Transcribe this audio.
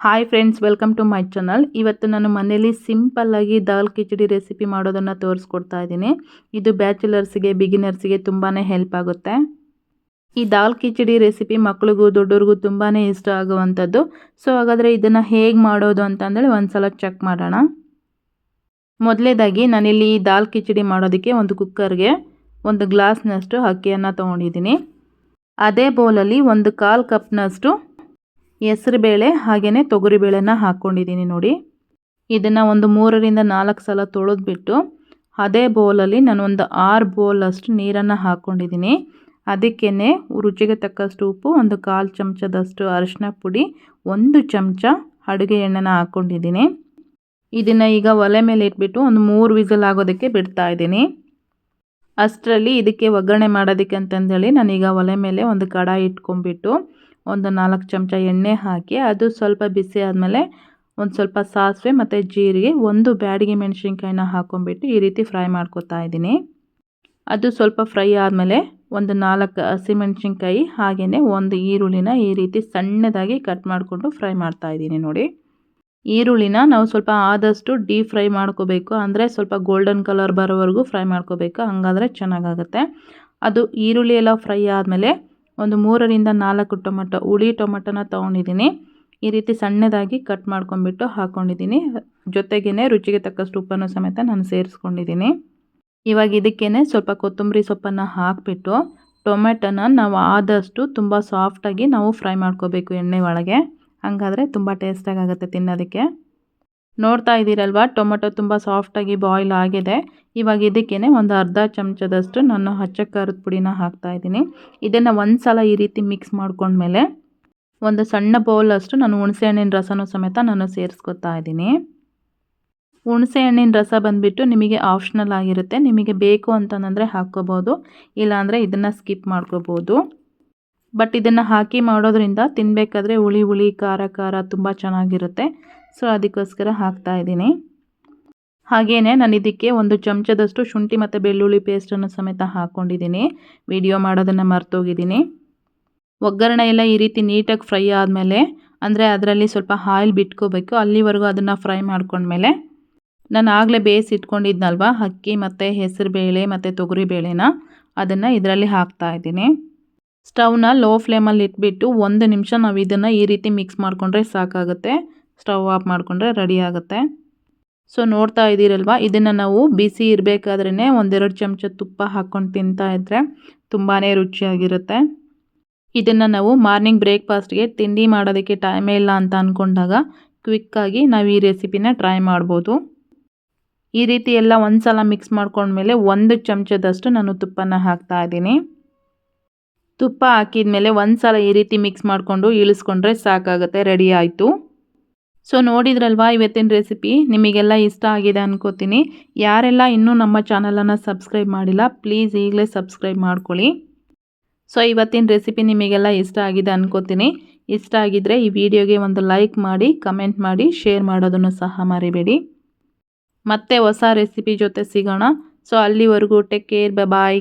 Hi friends welcome to my channel ಇವತ್ತು ನಾನು ಮನೇಲಿ ಸಿಂಪಲ್ಲಾಗಿ ದಾಲ್ ಕಿಚಡಿ ರೆಸಿಪಿ ಮಾಡೋದನ್ನು ತೋರಿಸ್ಕೊಡ್ತಾ ಇದ್ದೀನಿ. ಇದು ಬ್ಯಾಚುಲರ್ಸ್ಗೆ ಬಿಗಿನರ್ಸ್ಗೆ ತುಂಬಾ ಹೆಲ್ಪ್ ಆಗುತ್ತೆ. ಈ ದಾಲ್ ಕಿಚಡಿ ರೆಸಿಪಿ ಮಕ್ಳಿಗೂ, ದೊಡ್ಡವ್ರಿಗೂ ತುಂಬಾ ಇಷ್ಟ ಆಗುವಂಥದ್ದು. ಸೊ ಹಾಗಾದರೆ ಇದನ್ನು ಹೇಗೆ ಮಾಡೋದು ಅಂತಂದೇಳಿ ಒಂದು ಸಲ ಚೆಕ್ ಮಾಡೋಣ. ಮೊದಲೇದಾಗಿ ನಾನಿಲ್ಲಿ ದಾಲ್ ಕಿಚಡಿ ಮಾಡೋದಕ್ಕೆ ಒಂದು ಕುಕ್ಕರ್ಗೆ ಒಂದು ಗ್ಲಾಸ್ನಷ್ಟು ಅಕ್ಕಿಯನ್ನು ತೊಗೊಂಡಿದ್ದೀನಿ. ಅದೇ ಬೌಲಲ್ಲಿ ಒಂದು ಕಾಲು ಕಪ್ನಷ್ಟು ಹೆಸರುಬೇಳೆ ಹಾಗೆಯೇ ತೊಗರಿಬೇಳೆನ ಹಾಕ್ಕೊಂಡಿದ್ದೀನಿ ನೋಡಿ. ಇದನ್ನು ಒಂದು ಮೂರರಿಂದ ನಾಲ್ಕು ಸಲ ತೊಳೆದ್ಬಿಟ್ಟು ಅದೇ ಬೌಲಲ್ಲಿ ನಾನು ಒಂದು ಆರು ಬೌಲಷ್ಟು ನೀರನ್ನು ಹಾಕ್ಕೊಂಡಿದ್ದೀನಿ ಅದಕ್ಕೇ ರುಚಿಗೆ ತಕ್ಕಷ್ಟು ಉಪ್ಪು, ಒಂದು ಕಾಲು ಚಮಚದಷ್ಟು ಅರಿಶಿನ ಪುಡಿ, ಒಂದು ಚಮಚ ಅಡುಗೆ ಎಣ್ಣೆನ ಹಾಕ್ಕೊಂಡಿದ್ದೀನಿ ಇದನ್ನು ಈಗ ಒಲೆ ಮೇಲೆ ಇಟ್ಬಿಟ್ಟು ಒಂದು ಮೂರು ವಿಸಲ್ ಆಗೋದಕ್ಕೆ ಬಿಡ್ತಾ ಇದ್ದೀನಿ. ಅಷ್ಟರಲ್ಲಿ ಇದಕ್ಕೆ ಒಗ್ಗರಣೆ ಮಾಡೋದಕ್ಕೆ ಅಂತಂದೇಳಿ ನಾನೀಗ ಒಲೆ ಮೇಲೆ ಒಂದು ಕಡಾಯಿ ಇಟ್ಕೊಂಡ್ಬಿಟ್ಟು ಒಂದು ನಾಲ್ಕು ಚಮಚ ಎಣ್ಣೆ ಹಾಕಿ, ಅದು ಸ್ವಲ್ಪ ಬಿಸಿ ಆದಮೇಲೆ ಒಂದು ಸ್ವಲ್ಪ ಸಾಸಿವೆ ಮತ್ತು ಜೀರಿಗೆ, ಒಂದು ಬ್ಯಾಡಿಗೆ ಮೆಣಸಿನ್ಕಾಯಿನ ಹಾಕೊಂಡ್ಬಿಟ್ಟು ಈ ರೀತಿ ಫ್ರೈ ಮಾಡ್ಕೊತಾ ಇದ್ದೀನಿ. ಅದು ಸ್ವಲ್ಪ ಫ್ರೈ ಆದಮೇಲೆ ಒಂದು ನಾಲ್ಕು ಹಸಿಮೆಣ್ಸಿನ್ಕಾಯಿ ಹಾಗೆಯೇ ಒಂದು ಈರುಳ್ಳಿನ ಈ ರೀತಿ ಸಣ್ಣದಾಗಿ ಕಟ್ ಮಾಡಿಕೊಂಡು ಫ್ರೈ ಮಾಡ್ತಾ ಇದ್ದೀನಿ ನೋಡಿ. ಈರುಳ್ಳಿನ ನಾವು ಸ್ವಲ್ಪ ಆದಷ್ಟು ಡೀಪ್ ಫ್ರೈ ಮಾಡ್ಕೋಬೇಕು, ಅಂದರೆ ಸ್ವಲ್ಪ ಗೋಲ್ಡನ್ ಕಲರ್ ಬರೋವರೆಗೂ ಫ್ರೈ ಮಾಡ್ಕೋಬೇಕು, ಹಾಗಾದರೆ ಚೆನ್ನಾಗಾಗುತ್ತೆ. ಅದು ಈರುಳ್ಳಿ ಎಲ್ಲ ಫ್ರೈ ಆದಮೇಲೆ ಒಂದು ಮೂರರಿಂದ ನಾಲ್ಕು ಟೊಮೆಟೊ, ಹುಳಿ ಟೊಮೆಟೊನ ತೊಗೊಂಡಿದ್ದೀನಿ. ಈ ರೀತಿ ಸಣ್ಣದಾಗಿ ಕಟ್ ಮಾಡ್ಕೊಂಡ್ಬಿಟ್ಟು ಹಾಕ್ಕೊಂಡಿದ್ದೀನಿ ಜೊತೆಗೇ ರುಚಿಗೆ ತಕ್ಕಷ್ಟು ಉಪ್ಪನ್ನು ಸಮೇತ ನಾನು ಸೇರಿಸ್ಕೊಂಡಿದ್ದೀನಿ. ಇವಾಗ ಇದಕ್ಕೇ ಸ್ವಲ್ಪ ಕೊತ್ತಂಬರಿ ಸೊಪ್ಪನ್ನು ಹಾಕಿಬಿಟ್ಟು ಟೊಮೆಟೊನ ನಾವು ಆದಷ್ಟು ತುಂಬ ಸಾಫ್ಟಾಗಿ ನಾವು ಫ್ರೈ ಮಾಡ್ಕೋಬೇಕು ಎಣ್ಣೆ ಒಳಗೆ. ಹಾಗಾದರೆ ತುಂಬ ಟೇಸ್ಟಾಗಿ ಆಗುತ್ತೆ ತಿನ್ನೋದಕ್ಕೆ. ನೋಡ್ತಾ ಇದ್ದೀರಲ್ವ? ಟೊಮೊಟೊ ತುಂಬ ಸಾಫ್ಟಾಗಿ ಬಾಯ್ಲ್ ಆಗಿದೆ. ಇವಾಗ ಇದಕ್ಕೇ ಒಂದು ಅರ್ಧ ಚಮಚದಷ್ಟು ನಾನು ಹಚ್ಚ ಖಾರದ ಪುಡಿನ ಹಾಕ್ತಾಯಿದ್ದೀನಿ ಇದನ್ನು ಒಂದು ಸಲ ಈ ರೀತಿ ಮಿಕ್ಸ್ ಮಾಡ್ಕೊಂಡ್ಮೇಲೆ ಒಂದು ಸಣ್ಣ ಬೌಲಷ್ಟು ನಾನು ಹುಣಸೆ ಹಣ್ಣಿನ ರಸನೂ ಸಮೇತ ನಾನು ಸೇರಿಸ್ಕೊತಾ ಇದ್ದೀನಿ. ಹುಣಸೆ ಹಣ್ಣಿನ ರಸ ಬಂದುಬಿಟ್ಟು ನಿಮಗೆ ಆಪ್ಷನಲ್ ಆಗಿರುತ್ತೆ. ನಿಮಗೆ ಬೇಕು ಅಂತಂದರೆ ಹಾಕ್ಕೋಬೋದು, ಇಲ್ಲಾಂದರೆ ಇದನ್ನು ಸ್ಕಿಪ್ ಮಾಡ್ಕೋಬೋದು. ಬಟ್ ಇದನ್ನು ಹಾಕಿ ಮಾಡೋದ್ರಿಂದ ತಿನ್ನಬೇಕಾದ್ರೆ ಹುಳಿ ಹುಳಿ, ಖಾರ ಖಾರ ತುಂಬ ಚೆನ್ನಾಗಿರುತ್ತೆ. ಸೊ, ಅದಕ್ಕೋಸ್ಕರ ಹಾಕ್ತಾ ಇದ್ದೀನಿ. ಹಾಗೆಯೇ ನಾನು ಇದಕ್ಕೆ ಒಂದು ಚಮಚದಷ್ಟು ಶುಂಠಿ ಮತ್ತು ಬೆಳ್ಳುಳ್ಳಿ ಪೇಸ್ಟನ್ನು ಸಮೇತ ಹಾಕ್ಕೊಂಡಿದ್ದೀನಿ ವಿಡಿಯೋ ಮಾಡೋದನ್ನು ಮರ್ತೋಗಿದ್ದೀನಿ. ಒಗ್ಗರಣೆ ಎಲ್ಲ ಈ ರೀತಿ ನೀಟಾಗಿ ಫ್ರೈ ಆದಮೇಲೆ, ಅಂದರೆ ಅದರಲ್ಲಿ ಸ್ವಲ್ಪ ಆಯಿಲ್ ಬಿಟ್ಕೋಬೇಕು. ಅಲ್ಲಿವರೆಗೂ ಅದನ್ನು ಫ್ರೈ ಮಾಡ್ಕೊಂಡ್ಮೇಲೆ, ನಾನು ಆಗಲೇ ಬೇಯಿಸಿ ಇಟ್ಕೊಂಡಿದ್ನಲ್ವ? ಅಕ್ಕಿ ಮತ್ತು ಹೆಸರು ಬೇಳೆ ಮತ್ತು ತೊಗರಿ ಬೇಳೆನ ಅದನ್ನು ಇದರಲ್ಲಿ ಹಾಕ್ತಾ ಇದ್ದೀನಿ. ಸ್ಟವ್ನ ಲೋ ಫ್ಲೇಮಲ್ಲಿ ಇಟ್ಬಿಟ್ಟು ಒಂದು ನಿಮಿಷ ನಾವು ಇದನ್ನು ಈ ರೀತಿ ಮಿಕ್ಸ್ ಮಾಡಿಕೊಂಡ್ರೆ ಸಾಕಾಗುತ್ತೆ. ಸ್ಟವ್ ಆಫ್ ಮಾಡಿಕೊಂಡ್ರೆ ರೆಡಿ ಆಗುತ್ತೆ. ಸೊ ನೋಡ್ತಾ ಇದ್ದೀರಲ್ವ? ಇದನ್ನು ನಾವು ಬಿಸಿ ಇರಬೇಕಾದ್ರೇ ಒಂದೆರಡು ಚಮಚ ತುಪ್ಪ ಹಾಕ್ಕೊಂಡು ತಿಂತಾ ಇದ್ದರೆ ತುಂಬಾ ರುಚಿಯಾಗಿರುತ್ತೆ. ಇದನ್ನು ನಾವು ಮಾರ್ನಿಂಗ್ ಬ್ರೇಕ್ಫಾಸ್ಟ್ಗೆ ತಿಂಡಿ ಮಾಡೋದಕ್ಕೆ ಟೈಮೇ ಇಲ್ಲ ಅಂತ ಅಂದ್ಕೊಂಡಾಗ ಕ್ವಿಕ್ಕಾಗಿ ನಾವು ಈ ರೆಸಿಪಿನ ಟ್ರೈ ಮಾಡ್ಬೋದು. ಈ ರೀತಿ ಎಲ್ಲ ಒಂದು ಸಲ ಮಿಕ್ಸ್ ಮಾಡ್ಕೊಂಡ್ಮೇಲೆ ಒಂದು ಚಮಚದಷ್ಟು ನಾನು ತುಪ್ಪನ ಹಾಕ್ತಾ ಇದ್ದೀನಿ. ತುಪ್ಪ ಹಾಕಿದ ಮೇಲೆ ಒಂದು ಸಲ ಈ ರೀತಿ ಮಿಕ್ಸ್ ಮಾಡಿಕೊಂಡು ಇಳಿಸ್ಕೊಂಡ್ರೆ ಸಾಕಾಗುತ್ತೆ, ರೆಡಿ ಆಯಿತು. ಸೊ ನೋಡಿದ್ರಲ್ವಾ ಇವತ್ತಿನ ರೆಸಿಪಿ ನಿಮಗೆಲ್ಲ ಇಷ್ಟ ಆಗಿದೆ ಅನ್ಕೋತೀನಿ. ಯಾರೆಲ್ಲ ಇನ್ನೂ ನಮ್ಮ ಚಾನಲನ್ನು ಸಬ್ಸ್ಕ್ರೈಬ್ ಮಾಡಿಲ್ಲ ಪ್ಲೀಸ್ ಈಗಲೇ ಸಬ್ಸ್ಕ್ರೈಬ್ ಮಾಡ್ಕೊಳ್ಳಿ. ಸೊ ಇವತ್ತಿನ ರೆಸಿಪಿ ನಿಮಗೆಲ್ಲ ಇಷ್ಟ ಆಗಿದೆ ಅನ್ಕೋತೀನಿ. ಇಷ್ಟ ಆಗಿದ್ದರೆ ಈ ವಿಡಿಯೋಗೆ ಒಂದು ಲೈಕ್ ಮಾಡಿ ಕಮೆಂಟ್ ಮಾಡಿ ಶೇರ್ ಮಾಡೋದನ್ನು ಸಹ ಮರಿಬೇಡಿ. ಮತ್ತೆ ಹೊಸ ರೆಸಿಪಿ ಜೊತೆ ಸಿಗೋಣ. ಸೊ ಅಲ್ಲಿವರೆಗೂ ಟೇಕ್ ಕೇರ್ ಬಾಯ್